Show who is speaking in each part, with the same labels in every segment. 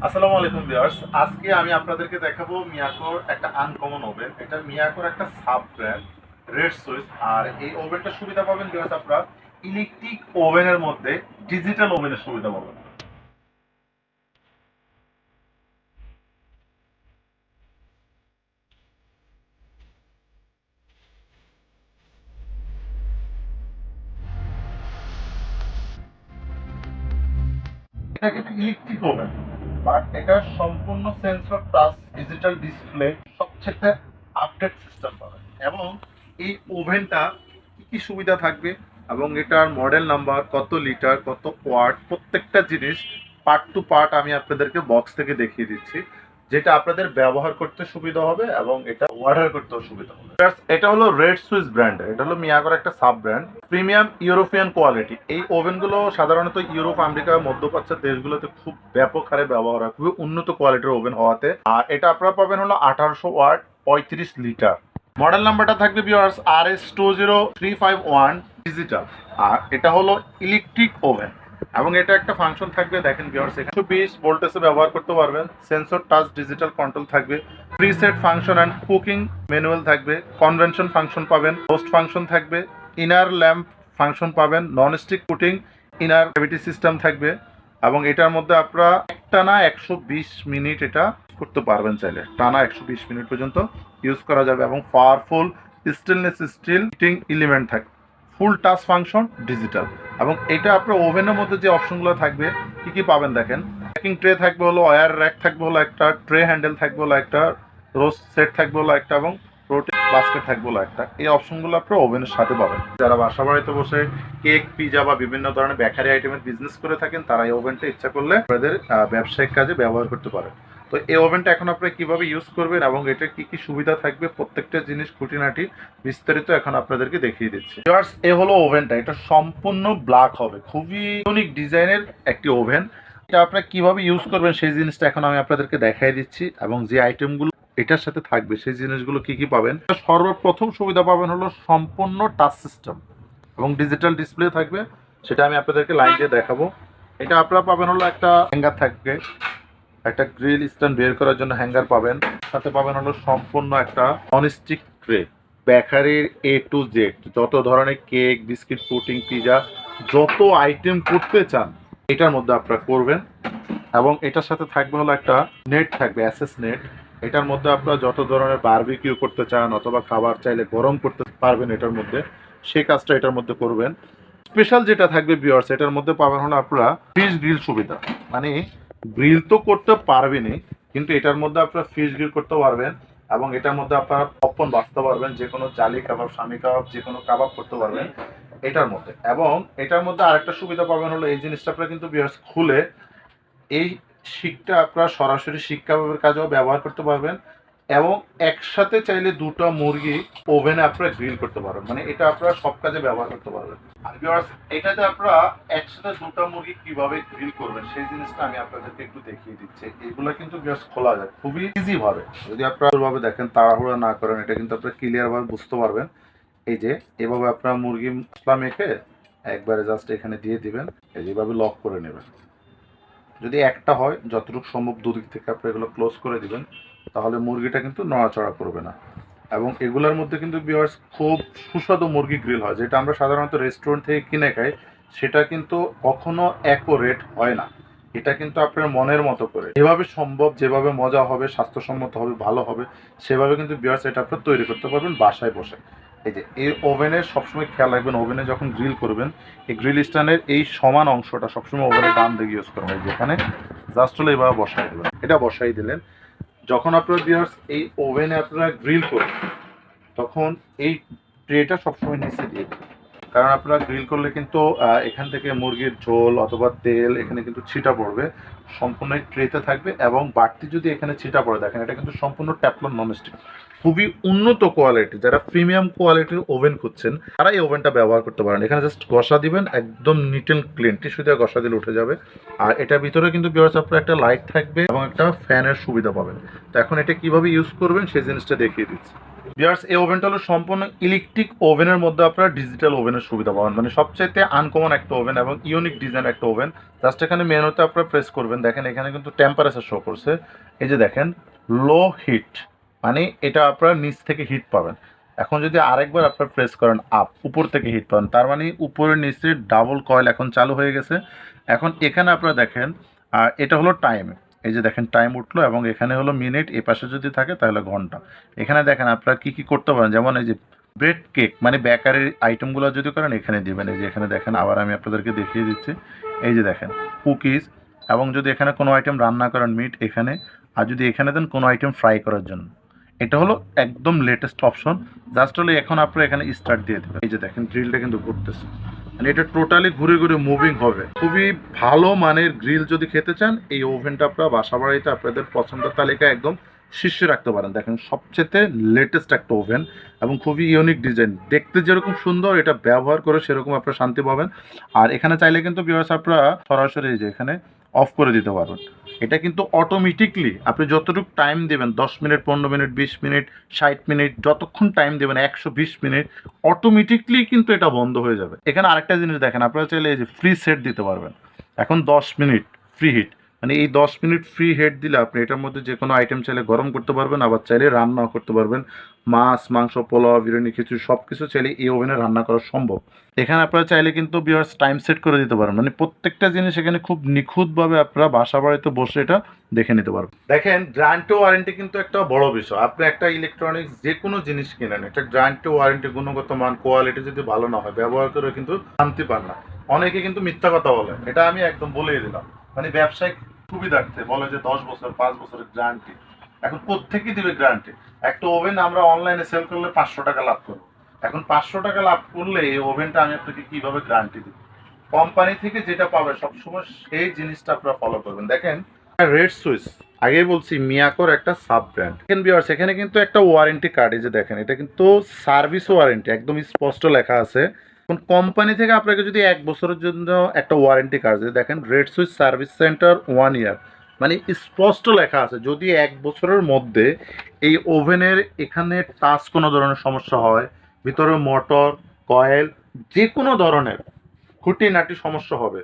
Speaker 1: আসসালামু আলাইকুম ভিউয়ার্স আজকে আমি আপনাদেরকে দেখাবো মিয়াকোর একটা আনকমন ওভেন এটা মিয়াকোর একটা সাব ব্র্যান্ড রেড সুইচ আর এই ওভেনটার সুবিধা পাবেন ভিউয়ার্স আপনারা ইলেকট্রিক ওভেনের মধ্যে ডিজিটাল ওভেনের সুবিধা পাবেন। এটা কিন্তু ইলেকট্রিক ওভেন বাট এটা সম্পূর্ণ সেন্সর প্লাস ডিজিটাল ডিসপ্লে সবচেয়ে আপডেট সিস্টেম পাবেন এবং এই ওভেনটা কি কি সুবিধা থাকবে এবং এটার মডেল নাম্বার কত লিটার কত ওয়াট প্রত্যেকটা জিনিস পার্ট টু পার্ট আমি আপনাদেরকে বক্স থেকে দেখিয়ে দিচ্ছি। যেটা আপনাদের ব্যবহার করতে সুবিধা হবে এবং এটা অর্ডার করতেও সুবিধা হবে। এটা হলো রেড সুইস ব্র্যান্ড এটা হলো মিয়াগর একটা sub brand premium European quality এই ওভেনগুলো সাধারণত ইউরোপ আমেরিকা মধ্যপ্রাচ্যের দেশগুলোতে খুব ব্যাপক হারে ব্যবহার হয়, খুবই উন্নত কোয়ালিটির ওভেন হওয়াতে। আর এটা আপনারা পাবেন হলো আঠারোশো ওয়াট পঁয়ত্রিশ লিটার মডেল নাম্বারটা থাকবে বিয়ার্স R S two zero three five one digital আর এটা হলো ইলেকট্রিক ওভেন এবং এটা একটা ফাংশন থাকবে, দেখেন বিয়ার্স একশো বিশ ভোল্টেজে ব্যবহার করতে পারবেন। সেন্সর টাচ ডিজিটাল কন্ট্রোল থাকবে। Preset function and cooking manual থাকবে। কনভেনশন ফাংশন পাবেন হোস্ট ফাংশন থাকবে। ইনার ল্যাম্প ফাংশন পাবেন non stick coating inner gravity system থাকবে। এবং এটার মধ্যে আপনারা টানা একশো বিশ মিনিট এটা করতে পারবেন চাইলে। টানা একশো বিশ মিনিট পর্যন্ত ইউজ করা যাবে এবং powerful stainless steel heating element থাকবে। Full touch function digital. এবং এটা আপনার ওভেনের মধ্যে যে অপশনগুলো থাকবে, কি কি পাবেন দেখেন? প্যাকিং ট্রে থাকবে হলো ওয়ার র্যাক থাকবে হলো একটা ট্রে হ্যান্ডেল থাকবে হলো একটা রোস্ট সেট থাকবে হলো একটা এবং প্রোটিন বাস্কেট থাকবে হলো একটা। এই অপশনগুলো আপনার ওভেনের সাথে পাবেন। যারা বাসা বাড়িতে বসে কেক পিজা বা বিভিন্ন ধরনের বেকারি আইটেমের বিজনেস করে থাকেন, তারা এই ওভেনটা ইচ্ছা করলে আপনাদের ব্যবসায়িক কাজে ব্যবহার করতে পারেন। তো এই ওভেনটা এখন আপনারা কীভাবে ইউজ করবেন এবং এটা কি কি সুবিধা থাকবে প্রত্যেকটা জিনিস খুঁটিনাটি বিস্তারিত এখন আপনাদেরকে দেখিয়ে দিচ্ছি। Viewers, এ হলো ওভেনটা এটা সম্পূর্ণ ব্ল্যাক হবে খুবই ইউনিক ডিজাইনের একটি ওভেন। এটা আপনারা কীভাবে ইউজ করবেন সেই জিনিসটা এখন আমি আপনাদেরকে দেখাই দিচ্ছি এবং যে আইটেমগুলো এটার সাথে থাকবে সেই জিনিসগুলো কি কি পাবেন? সর্বপ্রথম সুবিধা পাবেন হলো সম্পূর্ণ টাচ সিস্টেম এবং ডিজিটাল ডিসপ্লে থাকবে সেটা আমি আপনাদেরকে লাইন দিয়ে দেখাবো। এটা আপনারা পাবেন হলো একটা হ্যাঙ্গার থাকবে। একটা গ্রিল স্ট্যান্ড বের করার জন্য হ্যাঙ্গার পাবেন। সাথে পাবেন হলো সম্পূর্ণ একটা ননস্টিক ট্রে। বেকারির এ টু জেড যত ধরনের কেক, বিস্কিট পুটিং পিজা, যত আইটেম করতে চান, এটার মধ্যে আপনারা করবেন। এবং এটার সাথে থাকবে হলো একটা নেট থাকবে, অ্যাসেস নেট। এটার মধ্যে আপনারা যত ধরনের বারবিকিউ করতে চান, অথবা খাবার চাইলে গরম করতে পারবেন এটার মধ্যে, সেই কাজটা এটার মধ্যে করবেন। স্পেশাল যেটা থাকবে বিয়ার্স এটার মধ্যে পাবেন হলো আপনারা ফিশ গ্রিল সুবিধা। মানে গ্রিল তো করতে পারবেনই, কিন্তু এটার মধ্যে আপনারা ফিশ গ্রিল করতে পারবেন এবং এটার মধ্যে আপনারা পপকর্ন বাঁচতে পারবেন, যে কোনো জালি কাবাব স্বামী কাবাব, যে কোনো কাবাব করতে পারবেন এটার মধ্যে। এবং এটার মধ্যে আরেকটা সুবিধা পাবেন হলো, এই জিনিসটা আপনারা কিন্তু বিহার খুলে এই শিকটা আপনারা সরাসরি শিক কাবাবের কাজেও ব্যবহার করতে পারবেন। এবং একসাথে চাইলে দুটো মুরগি ওভেনে আপনারা গ্রিল করতে পারবেন মানে এটা আপনারা সব কাজে ব্যবহার করতে পারবেন। আর এটাতে আপনারা একসাথে দুটো মুরগি কীভাবে গ্রিল করবেন, সেই জিনিসটা আমি আপনাদেরকে একটু দেখিয়ে দিচ্ছি। এগুলো কিন্তু জাস্ট খোলা যায়, খুবই ইজি ভাবে। যদি আপনারা ভাবে দেখেন, তাড়াহুড়া না করেন, এটা কিন্তু আপনারা ক্লিয়ার ভাবে বুঝতে পারবেন। এই যে, এভাবে আপনারা মুরগি মশলা মেখে একবারে জাস্ট এখানে দিয়ে দিবেন এইভাবে লক করে নেবেন। যদি একটা হয়, যতটুকু সম্ভব দুদিক থেকে আপনি এগুলো ক্লোজ করে দিবেন। তাহলে মুরগিটা কিন্তু নড়াচড়া করবে না। এবং এগুলোর মধ্যে কিন্তু বিয়ার্স খুব সুস্বাদু মুরগি গ্রিল হয়, যেটা আমরা সাধারণত রেস্টুরেন্ট থেকে কিনে খাই, সেটা কিন্তু কখনো অ্যাকোরেট হয় না। এটা কিন্তু আপনার মনের মতো করে। যেভাবে সম্ভব, যেভাবে মজা হবে, স্বাস্থ্যসম্মত হবে, ভালো হবে, সেভাবে কিন্তু বিয়ার্স এটা আপনার তৈরি করতে পারবেন বাসায় বসে। এই যে, এই ওভেনের সবসময় খেয়াল রাখবেন, ওভেনে যখন গ্রিল করবেন, এই গ্রিল স্ট্যান্ডের এই সমান অংশটা সবসময় ওভেনের ডান দিকে ইউজ করবেন। এই যেখানে জাস্ট হলে এভাবে বসাই দেবেন। এটা বসাই দিলেন। যখন আপনারা বিয়ার্স এই ওভেনে আপনারা গ্রিল করবেন, তখন এই ট্রেটা সবসময় নিচে দিয়ে দিবেন। কারণ আপনারা গ্রিল করলে কিন্তু এখান থেকে মুরগির ঝোল অথবা তেল এখানে কিন্তু ছিটা পড়বে। সম্পূর্ণ ট্রেতে থাকবে এবং বাড়তি যদি এখানে ছিটা পড়ে, দেখেন এটা কিন্তু সম্পূর্ণ ট্যাপলন ননস্টিক খুবই উন্নত কোয়ালিটি যারা প্রিমিয়াম কোয়ালিটির ওভেন খুঁজছেন, তারা এই ওভেনটা ব্যবহার করতে পারেন। এখানে জাস্ট ঘষা দিবেন, একদম নিট অ্যান্ড ক্লিন টিস্যু দিয়ে ঘষা দিলে উঠে যাবে। আর এটার ভিতরে কিন্তু বিয়ার্স আপনার একটা লাইট থাকবে এবং একটা ফ্যানের সুবিধা পাবেন। তো এখন এটা কীভাবে ইউজ করবেন, সেই জিনিসটা দেখিয়ে দিচ্ছি। বিয়ার্স এই ওভেনটা হলো সম্পূর্ণ ইলেকট্রিক ওভেনের মধ্যে আপনারা ডিজিটাল ওভেনের সুবিধা পাবেন। মানে সবচাইতে আনকমন একটা ওভেন এবং ইউনিক ডিজাইন একটা ওভেন জাস্ট এখানে মেনুতে আপনারা প্রেস করবেন। দেখেন, এখানে কিন্তু টেম্পারেচার শো করছে। এই যে দেখেন লো হিট মানে এটা আপনারা নিচ থেকে হিট পাবেন। এখন যদি আরেকবার আপনারা প্রেস করেন আপ উপর থেকে হিট পাবেন। তার মানে উপরের নিচে ডাবল কয়েল এখন চালু হয়ে গেছে। এখন এখানে আপনারা দেখেন আর এটা হলো টাইম এই যে দেখেন টাইম উঠল এবং এখানে হলো মিনিট এ পাশে যদি থাকে তাহলে ঘণ্টা। এখানে দেখেন, আপনারা কি কি করতে পারেন? যেমন এই যে ব্রেড কেক মানে বেকারির আইটেমগুলো যদি করেন, এখানে দেবেন। এই যে এখানে দেখেন, আবার আমি আপনাদেরকে দেখিয়ে দিচ্ছি। এই যে দেখেন কুকিজ এবং যদি এখানে কোনো আইটেম রান্না করেন মিট এখানে। আর যদি এখানে দেন কোনো আইটেম ফ্রাই করার জন্য। এটা হলো একদম লেটেস্ট অপশন জাস্ট হলো এখন আপনারা এখানে স্টার্ট দিয়ে দেবেন। এই যে দেখেন গ্রিলটা কিন্তু ঘুরতেছে। মানে এটা টোটালি ঘুরে ঘুরে মুভিং হবে। খুবই ভালো মানের গ্রিল যদি খেতে চান, এই ওভেনটা আপনারা বাসা বাড়িতে আপনাদের পছন্দের তালিকায় একদম শীর্ষে রাখতে পারেন। দেখেন, সবচেয়ে লেটেস্ট একটা ওভেন এবং খুবই ইউনিক ডিজাইন দেখতে যেরকম সুন্দর, এটা ব্যবহার করে সেরকম আপনারা শান্তি পাবেন। আর এখানে চাইলে কিন্তু বিয়ার্স আপনারা সরাসরি যে এখানে অফ করে দিতে পারবেন। এটা কিন্তু অটোমেটিকলি আপনি যতটুকু টাইম দেবেন, দশ মিনিট, পনেরো মিনিট, বিশ মিনিট, ষাট মিনিট, যতক্ষণ টাইম দেবেন, একশো বিশ মিনিট অটোমেটিকলি কিন্তু এটা বন্ধ হয়ে যাবে। এখানে আরেকটা জিনিস দেখেন, আপনারা চাইলে এই যে ফ্রি সেট দিতে পারবেন। এখন দশ মিনিট ফ্রি হিট মানে এই দশ মিনিট ফ্রি হেড দিলে আপনি এটার মধ্যে যে কোনো আইটেম চাইলে গরম করতে পারবেন, আবার চাইলে রান্নাও করতে পারবেন। মাছ, মাংস, পোলাও, বিরিয়ানি, খিচুড়ি সব কিছু চাইলে এই ওভেনে রান্না করা সম্ভব। এখানে আপনারা চাইলে কিন্তু বিয়ার্স টাইম সেট করে দিতে পারেন। মানে প্রত্যেকটা জিনিস এখানে খুব নিখুঁতভাবে আপনারা বাসা বাড়িতে বসে এটা দেখে নিতে পারবেন। দেখেন, গ্রান্টি ওয়ারেন্টি কিন্তু একটা বড় বিষয়। আপনি একটা ইলেকট্রনিক্স যে কোনো জিনিস কিনেন, এটা গ্রান্টি ওয়ারেন্টি গুণগত মান কোয়ালিটি যদি ভালো না হয়, ব্যবহার করে কিন্তু শান্তি পান না। অনেকে কিন্তু মিথ্যা কথা বলে। এটা আমি একদম বলেই দিলাম। মানে ব্যবসায়িক সুবিধার্থে বলে যে দশ বছর, পাঁচ বছরের গ্যারান্টি এখন কোথেকে দিবে গ্যারান্টি? একটা ওভেন আমরা অনলাইনে সেল করলে পাঁচশো টাকা লাভ করব। এখন পাঁচশো টাকা লাভ করলে এই ওভেনটা আমি আপনাকে কীভাবে গ্যারান্টি দিব? কোম্পানি থেকে যেটা পাবে, সবসময় সেই জিনিসটা আপনারা ফলো করবেন। দেখেন রেড সুইচ আগেই বলছি, মিয়াকোর একটা সাব ব্র্যান্ড দেখেন বিয়ার্স এখানে কিন্তু একটা ওয়ারেন্টি কার্ড যে দেখেন, এটা কিন্তু সার্ভিস ওয়ারেন্টি একদম স্পষ্ট লেখা আছে। এখন কোম্পানি থেকে আপনাকে যদি এক বছরের জন্য একটা ওয়ারেন্টি কার্ড দেখেন red switch service centre one year মানে স্পষ্ট লেখা আছে, যদি এক বছরের মধ্যে এই ওভেনের এখানে টাচ কোনো ধরনের সমস্যা হয়, ভিতরে মোটর, কয়েল, যে কোনো ধরনের খুঁটিনাটি সমস্যা হবে,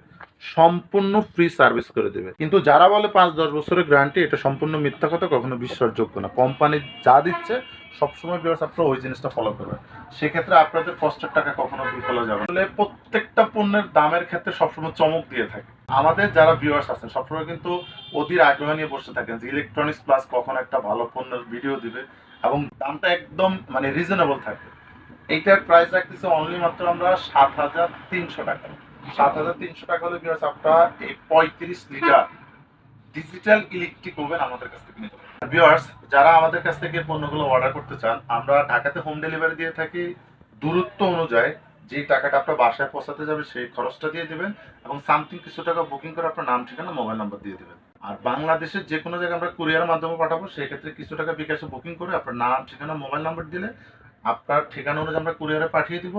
Speaker 1: সম্পূর্ণ ফ্রি সার্ভিস করে দেবে। কিন্তু যারা বলে পাঁচ দশ বছরের গ্যারান্টি এটা সম্পূর্ণ মিথ্যা কথা, কখনো বিশ্বাসযোগ্য না। কোম্পানি যা দিচ্ছে সবসময় বিয়ার্স আপনারা ওই জিনিসটা ফলো করবেন। সেক্ষেত্রে আপনাদের কষ্টের টাকা কখনো বিফলে যাবে তাহলে প্রত্যেকটা পণ্যের দামের ক্ষেত্রে সবসময় চমক দিয়ে থাকে। আমাদের যারা ভিউয়ার্স আছেন, সবসময় কিন্তু অধীর আগ্রহ নিয়ে বসে থাকেন যে ইলেকট্রনিক্স প্লাস কখন একটা ভালো পণ্যের ভিডিও দিবে এবং দামটা একদম মানে রিজনেবল থাকবে। এইটার প্রাইস রাখতেছে অনলি মাত্র আমরা সাত হাজার তিনশো টাকা। সাত হাজার তিনশো টাকা হলে ভিউয়ার্স আপনারা এই পঁয়ত্রিশ লিটার ডিজিটাল ইলেকট্রিক ওভেন আমাদের কাছ থেকে নিতে ভিউয়ার্স যারা আমাদের কাছ থেকে পণ্যগুলো অর্ডার করতে চান, আমরা ঢাকাতে হোম ডেলিভারি দিয়ে থাকি। দূরত্ব অনুযায়ী যে টাকাটা আপনার বাসায় পৌঁছাতে যাবে, সেই খরচটা দিয়ে দেবেন এবং সামথিং কিছু টাকা বুকিং করে আপনার নাম, ঠিকানা মোবাইল নাম্বার দিয়ে দেবেন। আর বাংলাদেশের যে কোনো জায়গায় আমরা কুরিয়ার মাধ্যমে পাঠাবো, সেই ক্ষেত্রে কিছু টাকা বিকাশে বুকিং করে আপনার নাম, ঠিকানা মোবাইল নাম্বার দিলে আপনার ঠিকানা অনুযায়ী আমরা কুরিয়ারে পাঠিয়ে দিব।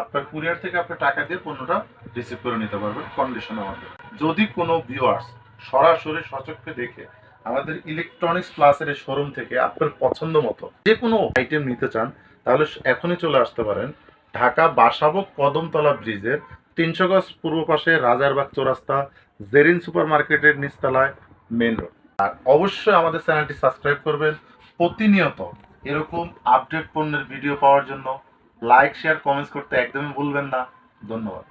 Speaker 1: আপনার কুরিয়ার থেকে আপনার টাকা দিয়ে পণ্যটা রিসিভ করে নিতে পারবেন কন্ডিশনের মধ্যে। যদি কোনো ভিউয়ার্স সরাসরি সচক্ষে দেখে আমাদের ইলেকট্রনিক্স প্লাসের শোরুম থেকে আপনার পছন্দ মতো যে কোনো আইটেম নিতে চান, তাহলে এখনই চলে আসতে পারেন। ঢাকা বাসাবো কদমতলা ব্রিজের তিনশো গজ পূর্ব পাশে রাজারবাগ চৌরাস্তা, জেরিন সুপার মার্কেটের নিচতলায় মেন রোড আর অবশ্যই আমাদের চ্যানেলটি সাবস্ক্রাইব করবেন। প্রতিনিয়ত এরকম আপডেট পণ্যের ভিডিও পাওয়ার জন্য লাইক শেয়ার কমেন্টস করতে একদমই ভুলবেন না। ধন্যবাদ।